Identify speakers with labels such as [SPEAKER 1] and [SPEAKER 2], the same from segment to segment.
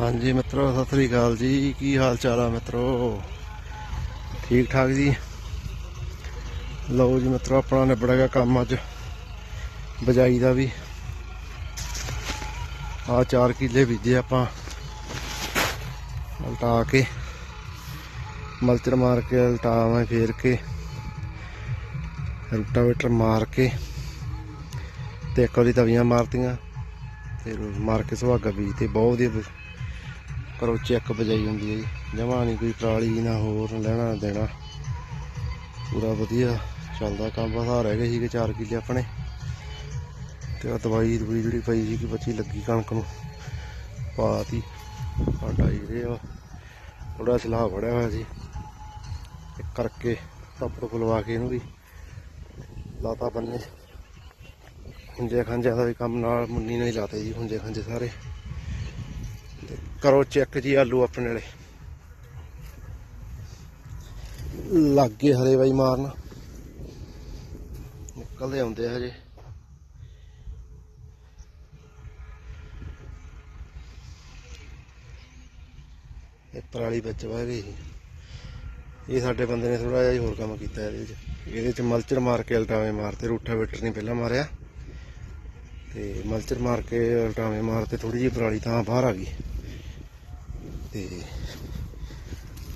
[SPEAKER 1] ਹਾਂਜੀ ਮਿੱਤਰੋ, ਸਤਿ ਸ੍ਰੀ ਅਕਾਲ ਜੀ। ਕੀ ਹਾਲ ਚਾਲ ਆ ਮਿੱਤਰੋ? ਠੀਕ ਠਾਕ ਜੀ? ਲਓ ਜੀ ਮਿੱਤਰੋ, ਆਪਣਾ ਨਿਬੜ ਗਿਆ ਕੰਮ ਅੱਜ। ਬਜਾਈ ਦਾ ਵੀ। ਆ 4 ਕਿੱਲੇ ਬੀਜੇ ਆਪਾਂ। ਉਲਟਾ ਕੇ। ਮਲਚਰ ਮਾਰ ਕੇ ਉਲਟਾਵਾਂ ਫੇਰ ਕੇ। ਰੂਟਾਵੇਟਰ ਮਾਰ ਕੇ। ਤੇ ਇੱਕ ਵਾਰੀ ਤਵੀਆਂ ਮਾਰਤੀਆਂ। ਤੇ ਮਾਰ ਕੇ ਸੁਹਾਗਾ ਬੀਜ ਤੇ ਬਹੁਤ ਵਧੀਆ ਕਰੋ ਚੈੱਕ ਬਜਾਈ ਹੁੰਦੀ ਹੈ ਜੀ। ਜਮਾ ਨਹੀਂ ਕੋਈ ਪਰਾਲੀ ਨਾ ਹੋਰ ਲੈਣਾ ਦੇਣਾ। ਪੂਰਾ ਵਧੀਆ ਚੱਲਦਾ ਕੰਮ। ਬਸ ਆ ਰਹਿ ਗਏ ਸੀਗੇ 4 ਕਿੱਲੇ ਆਪਣੇ। ਤੇ ਆ ਦਵਾਈ ਦਵਾਈ ਜਿਹੜੀ ਪਈ ਸੀ ਕਿ ਬੱਚੀ ਲੱਗੀ ਕਣਕ ਨੂੰ। ਪਾਤੀ। ਸਾਡਾ ਜਿਹੜੇ ਆ। ਥੋੜਾ ਸਲਾਹ ਫੜਿਆ ਹੋਇਆ ਸੀ। ਇੱਕ ਕਰਕੇ ਟੱਪੜ ਖੁਲਵਾ ਕੇ ਇਹਨੂੰ ਵੀ ਲਾਤਾ ਬੰਨੇ। ਹੁੰਜੇ ਖਾਂਜੇ ਦਾ ਵੀ ਕੰਮ ਨਾਲ ਮੁੰਨੀ ਨੇ ਹੀ ਲਾਤੇ ਜੀ ਹੁੰਜੇ ਖਾਂਜੇ ਸਾਰੇ। ਕਰੋ ਚੈੱਕ ਜੀ ਆਲੂ ਆਪਣੇ ਵਾਲੇ। ਲੱਗ ਗਏ ਹਰੇ ਬਾਈ ਮਾਰਨ। ਨਿਕਲਦੇ ਆਉਂਦੇ ਹਜੇ। ਇਹ ਪਰਾਲੀ ਵਿੱਚ ਵਹਿ ਗਈ ਸੀ। ਇਹ ਸਾਡੇ ਬੰਦੇ ਨੇ ਥੋੜਾ ਜਿਹਾ ਹੋਰ ਕੰਮ ਕੀਤਾ ਇਹਦੇ ਵਿੱਚ। ਇਹਦੇ ਚ ਮਲਚਰ ਮਾਰ ਕੇ ਅਲਟਾਵੇਂ ਮਾਰਤੇ, ਰੂਠਾ ਰੂਟਾਵੇਟਰ ਨਹੀਂ ਪਹਿਲਾਂ ਮਾਰਿਆ। ਤੇ ਮਲਚਰ ਮਾਰ ਕੇ ਅਲਟਾਵੇਂ ਮਾਰਤੇ ਥੋੜੀ ਜਿਹੀ ਪਰਾਲੀ ਤਾਂ ਬਾਹਰ ਆ ਗਈ। ਤੇ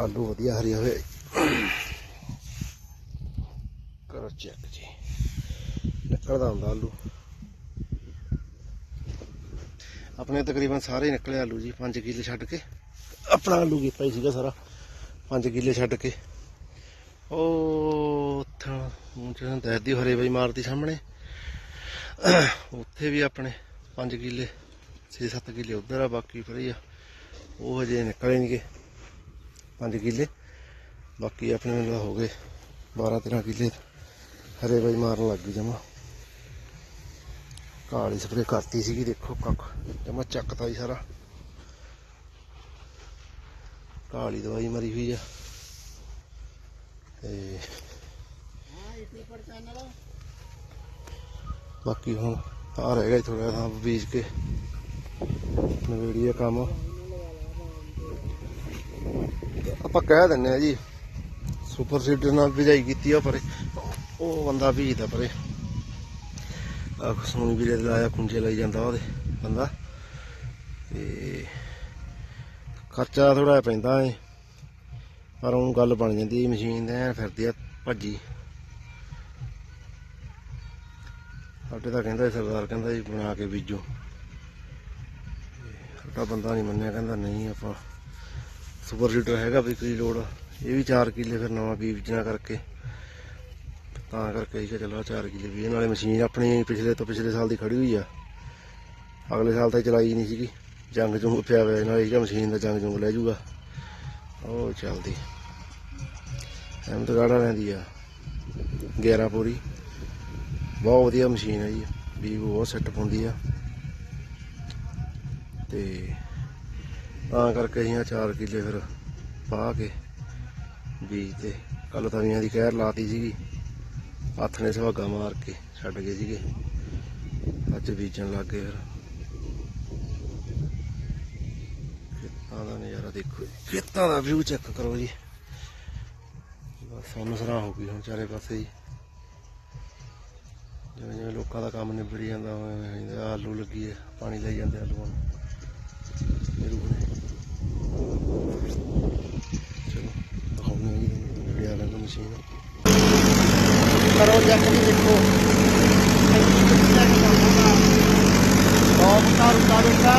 [SPEAKER 1] ਆਲੂ ਵਧੀਆ ਹਰੇ ਹੋਏ ਕਰੋ ਚੈੱਕ ਜੀ। ਨਿਕਲਦਾ ਹੁੰਦਾ ਆਲੂ। ਆਪਣੇ ਤਕਰੀਬਨ ਸਾਰੇ ਨਿਕਲੇ ਆਲੂ ਜੀ 5 ਕਿੱਲੇ ਛੱਡ ਕੇ। ਆਪਣਾ ਆਲੂ ਕੀਤਾ ਹੀ ਸੀਗਾ ਸਾਰਾ 5 ਕਿੱਲੇ ਛੱਡ ਕੇ। ਉਹ ਥਾਂ ਜਿਹੜਾ ਦਹਿਦੀ ਹਰੇ ਬਾਈ ਮਾਰਦੀ ਸਾਹਮਣੇ। ਉੱਥੇ ਵੀ ਆਪਣੇ 5 ਕਿੱਲੇ 6-7 ਕਿੱਲੇ ਉਧਰ ਆ, ਬਾਕੀ ਪਰੇ ਆ। ਉਹ ਹਜੇ ਨਿਕਲੇ ਨਹੀਂਗੇ 5 ਕਿੱਲੇ ਬਾਕੀ ਆਪਣੇ ਨੂੰ ਹੋ ਗਏ 12-13 ਕਿੱਲੇ ਹਰੇ ਬਾਈ ਮਾਰਨ ਲੱਗ ਗਈ ਜਮਾ ਕਾਲੀ ਸਪਰੇ ਕਰਤੀ ਸੀਗੀ ਦੇਖੋ ਕੱਖ ਜਮਾ ਚੱਕਤਾ ਹੀ ਸਾਰਾ ਕਾਲੀ ਦਵਾਈ ਮਰੀ ਹੋਈ ਆ ਤੇ ਬਾਕੀ ਹੁਣ ਆ ਰਹਿ ਗਿਆ ਥੋੜਾ ਥਾਂ ਬੀਜ ਕੇ ਨਵੇੜੀਏ ਕੰਮ ਤੇ ਆਪਾਂ ਕਹਿ ਦਿੰਨੇ ਆ ਜੀ ਸੁਪਰ ਸੀਡਰ ਨਾਲ ਬਿਜਾਈ ਕੀਤੀ ਆ ਪਰੇ। ਉਹ ਬੰਦਾ ਬੀਜਦਾ ਪਰੇ। ਆ ਖਸੂਣੀ ਵੀਰੇ ਦੇ ਲਾਇਆ ਕੁੰਜੇ ਲਈ ਜਾਂਦਾ ਉਹਦੇ, ਬੰਦਾ। ਤੇ ਖਰਚਾ ਥੋੜਾ ਪੈਂਦਾ ਏ ਪਰ ਉਹ ਗੱਲ ਬਣ ਜਾਂਦੀ ਹੈ ਮਸ਼ੀਨ ਦੇ ਫਿਰਦੀ ਆ ਭੱਜੀ। ਸਾਡੇ ਤਾਂ ਕਹਿੰਦਾ ਸਰਦਾਰ ਕਹਿੰਦਾ ਜੀ, ਬਣਾ ਕੇ ਬੀਜੋ। ਸਾਡਾ ਬੰਦਾ ਨਹੀਂ ਮੰਨਿਆ, ਕਹਿੰਦਾ ਨਹੀਂ ਆਪਾਂ ਸੁਪਰ ਸੀਡਰ ਹੈਗਾ ਵੀ ਕੋਈ ਲੋੜ ਇਹ ਵੀ 4 ਕਿੱਲੇ ਫਿਰ ਨਵਾਂ ਬੀਜ ਬੀਜਣਾ ਕਰਕੇ। ਤਾਂ ਕਰਕੇ ਇਹ ਚਲੋ 4 ਕਿੱਲੇ ਵੀ ਇਹ ਨਾਲੇ ਮਸ਼ੀਨ ਆਪਣੀ ਪਿਛਲੇ ਤੋਂ ਪਿਛਲੇ ਸਾਲ ਦੀ ਖੜੀ ਹੋਈ ਆ। ਅਗਲੇ ਸਾਲ ਤਾਂ ਚਲਾਈ ਨਹੀਂ ਸੀਗੀ। ਜੰਗ ਜੁੰਗ ਪਿਆ ਹੋਇਆ ਨਾਲ ਇਹ ਮਸ਼ੀਨ ਦਾ ਜੰਗ ਜੁੰਗ ਲੈ ਜੂਗਾ। ਉਹ ਚੱਲਦੀ। ਅਹਿਮਦਗੜ੍ਹ ਗਾੜਾ ਲੈਂਦੀ ਆ। 11 ਪੂਰੀ। ਬਹੁਤ ਵਧੀਆ ਮਸ਼ੀਨ ਹੈ ਜੀ। ਵੀ ਬਹੁਤ ਸੈੱਟ ਪਾਉਂਦੀ ਆ। ਤੇ ਤਾਂ ਕਰਕੇ ਅਸੀਂ ਆਹ ਚਾਰ ਕਿੱਲੇ ਫਿਰ ਪਾ ਕੇ ਬੀਜ ਤੇ ਕੱਲ ਤਵੀਆਂ ਦੀ ਕਹਿਰ ਲਾਤੀ ਸੀਗੀ। ਹੱਥ ਨੇ ਸੁਹਾਗਾ ਮਾਰ ਕੇ ਛੱਡ ਗਏ ਸੀਗੇ। ਅੱਜ ਬੀਜਣ ਲੱਗ ਗਏ ਫਿਰ। ਖੇਤਾਂ ਦਾ ਨਜ਼ਾਰਾ ਦੇਖੋ ਜੀ। ਖੇਤਾਂ ਦਾ ਵਿਊ ਚੈੱਕ ਕਰੋ ਜੀ। ਬਸ ਸਾਨੂੰ ਸਰਾਂ ਹੋ ਗਈ ਹੁਣ ਚਾਰੇ ਪਾਸੇ ਜੀ। ਜਿਵੇਂ ਜਿਵੇਂ ਲੋਕਾਂ ਦਾ ਕੰਮ ਨਿਬੜੀ ਜਾਂਦਾ, ਉਵੇਂ ਆਲੂ ਲੱਗੀ ਹੈ ਪਾਣੀ ਲਈ ਜਾਂਦੇ ਆਲੂਆਂ ਨੂੰ। ਇਹ ਰੂਪ ਚਲੋ ਦਿਖਾਉਂਦੇ ਹਾਂ ਜੀ ਨਿਬੜਿਆ ਲੈਂਦਾ ਮਸ਼ੀਨ
[SPEAKER 2] ਕਰੋ ਜੱਟ ਵੀ ਦੇਖੋ ਬਹੁਤ ਸਾਰ ਕਰੂਗਾ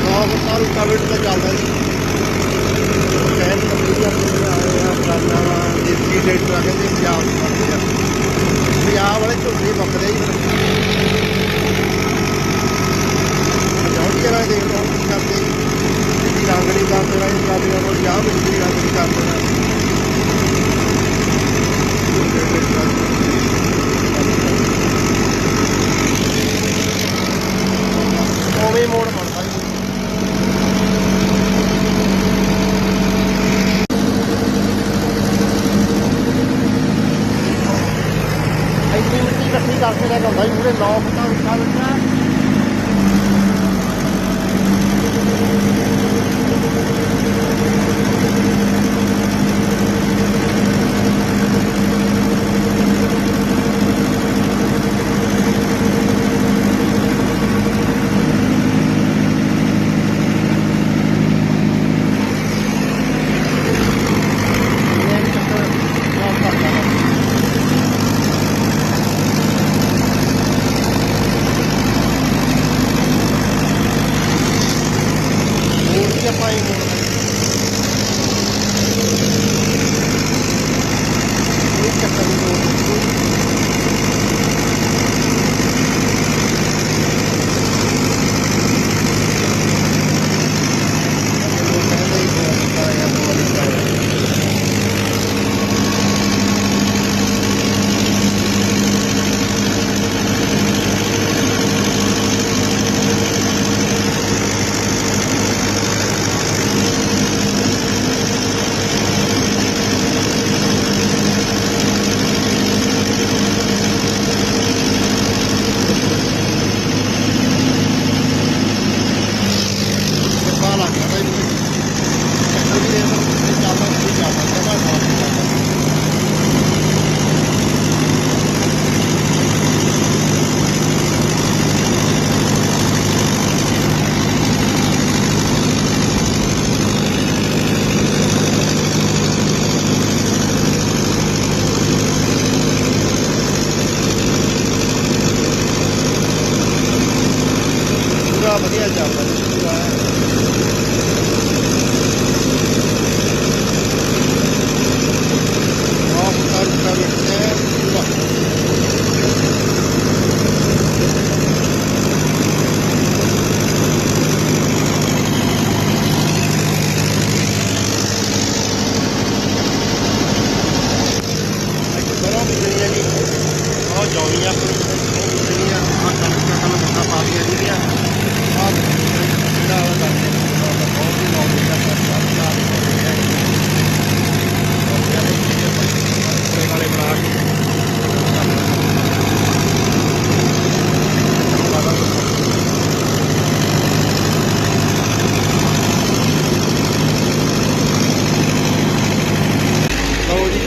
[SPEAKER 2] ਬਹੁਤ ਸਾਰ ਕਵਿਟ ਦਾ ਚੱਲਦਾ ਜੀ ਕਹਿਣ ਦਾ ਵਧੀਆ ਵਧੀਆ ਆਇਆ ਕਰਨਾ ਵਾ ਦੇਸੀ ਡਾਕਟਰ ਆ ਕਹਿੰਦੇ ਪੰਜਾਬ ਨੂੰ ਕਰਦੇ ਆ ਪੰਜਾਬ ਵਾਲੇ ਝੋਨੇ ਮੁੱਕਦੇ ਹੀ ਜੌਂਡੀ ਵਾਲੇ ਦੇਖ ਲਓ, ਕੀ ਕਰਦੇ? ਜੀ ਰਾਂਗੜੀ ਕਰਦੇ ਰਹੇ ਕਾਦੀਆਂ ਕੋਲ ਜਾਂ ਬਿਜਲੀ ਰਾਂਗੜੀ ਕਰਦੇ ਨੇ ਉਵੇਂ ਮੋੜ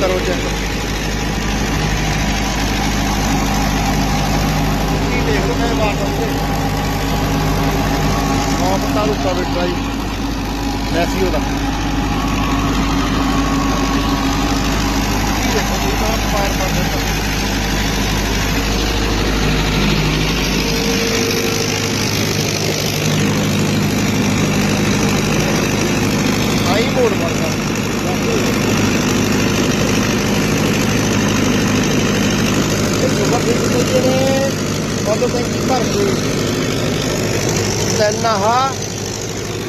[SPEAKER 2] ਲਓ ਜੀ ਕਰੋ ਚੈੱਕ ਕੀ ਦੇਖ ਲਓ ਮੈਂ ਬਾਤ ਆਉਂਦੇ ਆਪ ਤਾਂ ਰੁਕਾ ਬੈਠਾ ਜੀ ਮੈਸੀਓ ਦਾ ਕੀ ਦੇਖੋ ਜੀ ਤਾਂ ਫਾਇਰ ਕਰ ਦਿੱਤਾ ਆਈ ਮੋੜ ਬਣਦਾ ਇਹ ਸੁਪਰ ਹਿੱਟ ਦੂਜੇ ਨੇ ਕਦੋਂ ਟੈਂਕੀ ਭਰ ਕੇ ਤਿੰਨ ਆਹ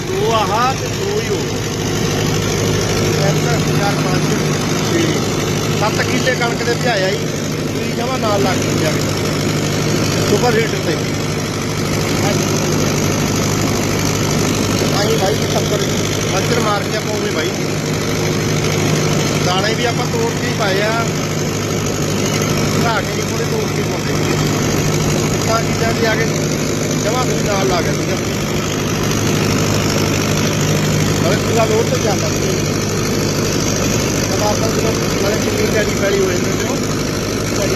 [SPEAKER 2] ਦੋ ਆਹ ਤੇ ਦੋ ਹੀ ਹੋ ਤਿੰਨ ਚਾਰ ਪੰਜ ਛੇ ਸੱਤ ਕਿੱਲੇ ਕਣਕ ਦੇ ਭਿਆਇਆ ਜੀ ਪੂਰੀ ਜਮਾ ਨਾਲ ਲੱਗ ਗਈ ਜਾ ਕੇ ਸੁਪਰ ਹੀਟਰ ਤੇ ਆਈ ਭਾਈ ਦੀ ਮੱਛਰ ਮਾਰ ਕੇ ਆਪਾਂ ਉਹਨੇ ਭਾਈ ਦਾਣੇ ਵੀ ਆਪਾਂ ਤੋੜ ਕੇ ਹੀ ਪਾਏ ਆ ਘਾ ਕੇ ਨਹੀਂ ਕੋਲੇ ਤੋੜ ਕੇ ਪਾਉਂਦੇ ਤਾਂ ਚੀਜ਼ਾਂ ਦੀ ਆ ਕੇ ਜਮਾ ਵੀ ਨਾਲ ਲਾ ਗਏ ਸੀਗਾ ਨਾਲੇ ਪੂਰਾ ਲੋਡ ਤੇ ਜਾਂਦਾ। ਸੀ ਆਪਾਂ ਜਦੋਂ ਨਾਲੇ ਕਿੰਨੀ ਡੈਡੀ ਪੈਲੀ ਹੋਏ ਨੇ ਤੇ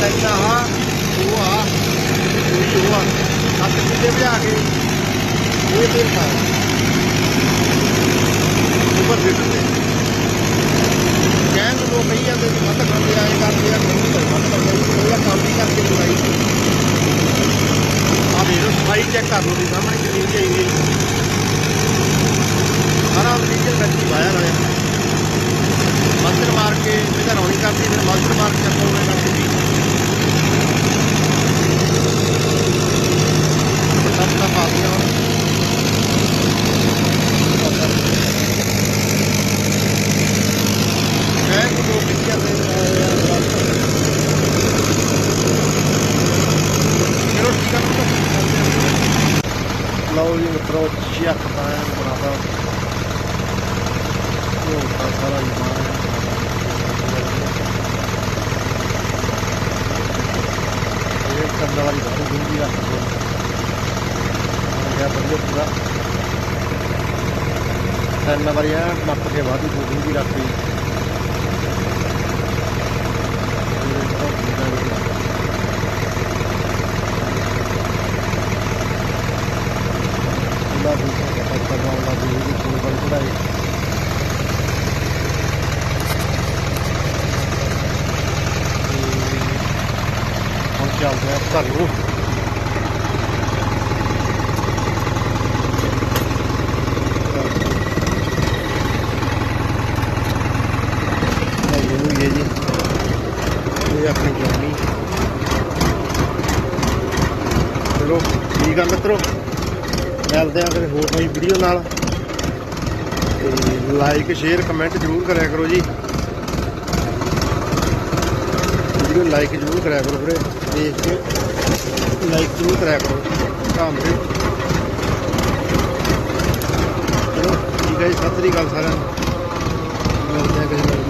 [SPEAKER 2] ਲੈਣਾ ਆ ਉਹ ਆ ਉਹ ਆ। ਸੱਤ ਕਿੱਲੇ ਭਜਾ ਕੇ ਇਹ ਤੇ ਪਾਇਆ ਉੱਪਰ ਫਿੱਟ ਤੇ ਕਹਿਣ ਨੂੰ ਲੋਕ ਕਹੀ ਜਾਂਦੇ ਸੀ ਵੱਧ ਖਾਂਦੇ ਆਏ ਕਰਦੇ ਆ ਨਹੀਂ ਤਾਂ ਵੱਧ ਕਰਦੇ ਆ ਉਹਦਾ ਕੰਮ ਹੀ ਕਰਕੇ ਲਗਾਈ ਆ ਵੇਖੋ ਸਫ਼ਾਈ ਚੈੱਕ ਕਰ ਲਓ ਜੀ ਸਾਹਮਣੇ ਕਿੰਨੀ ਚਾਹੀਦੀ ਸਾਰਾ ਰੀਜਨ ਵਿੱਚ ਵਾਇਆ ਨਾਲੇ ਮਸਲ ਮਾਰ ਕੇ ਇਹਦਾ ਰੌਣੀ ਕਰਦੀ ਫਿਰ ਮਸਲ ਮਾਰ ਕੇ ਆਪਾਂ ਉਹਨੇ ਕਰਦੀ ਸਭ ਦਾ ਪਾ ਦਿਆ ਹੁਣ ਮੈਂ ਕੋ ਪਿੱਛੇ ਦੇ ਚਲੋ ਠੀਕ ਆ
[SPEAKER 1] ਲਓ ਜੀ, ਮਿੱਤਰੋ ਚੱਕ ਪਾਇਆ ਬਣਾਤਾ ਉਹ ਸਾਰਾ ਹੀ ਮਾਰਿਆ। ਇਹ ਕੰਨਾਂ ਵਾਲੀ ਬਹੁਤ ਗੁੰਦੀ ਰੱਖ ਦੋ ਆ ਬੰਦੇ ਪੂਰਾ ਕੰਨਾਂ ਵਾਲੀ ਆ ਨੱਪ ਕੇ ਵਾਧੂ ਗੁੰਦੀ ਰੱਖ ਲਈ ਇਹ ਤਾਂ ਗੁੰਦਾ ਨਹੀਂ। ਉਹਦਾ ਵੀ ਪਤਾ ਕਰਨਾ ਵੀ ਇਹ ਕੋਈ ਬੜੀ ਪੜਾਈ ਹੁਣ ਚੱਲਦੇ ਆ ਘਰ ਨੂੰ। ਇਹ ਜੀ। ਇਹ ਆਪਣੀ ਜਰਨੀ ਚਲੋ, ਠੀਕ ਆ ਮਿੱਤਰੋ। ਮਿਲਦੇ ਆ ਫਿਰ ਹੋਰ ਕੋਈ ਵੀਡੀਓ ਨਾਲ। ਲਾਈਕ ਸ਼ੇਅਰ ਕਮੈਂਟ ਜ਼ਰੂਰ ਕਰਿਆ ਕਰੋ ਜੀ। ਵੀਡੀਓ ਲਾਈਕ ਜ਼ਰੂਰ ਕਰਿਆ ਕਰੋ ਵੀਰੇ, ਦੇਖ ਕੇ ਲਾਈਕ ਜ਼ਰੂਰ ਕਰਿਆ ਕਰੋ ਕੰਮ ਵੀਰੇ ਚਲੋ ਠੀਕ ਹੈ ਜੀ, ਸਤਿ ਸ੍ਰੀ ਅਕਾਲ ਸਾਰਿਆਂ ਨੂੰ। ਮਿਲਦੇ ਆ ਕਿਸੇ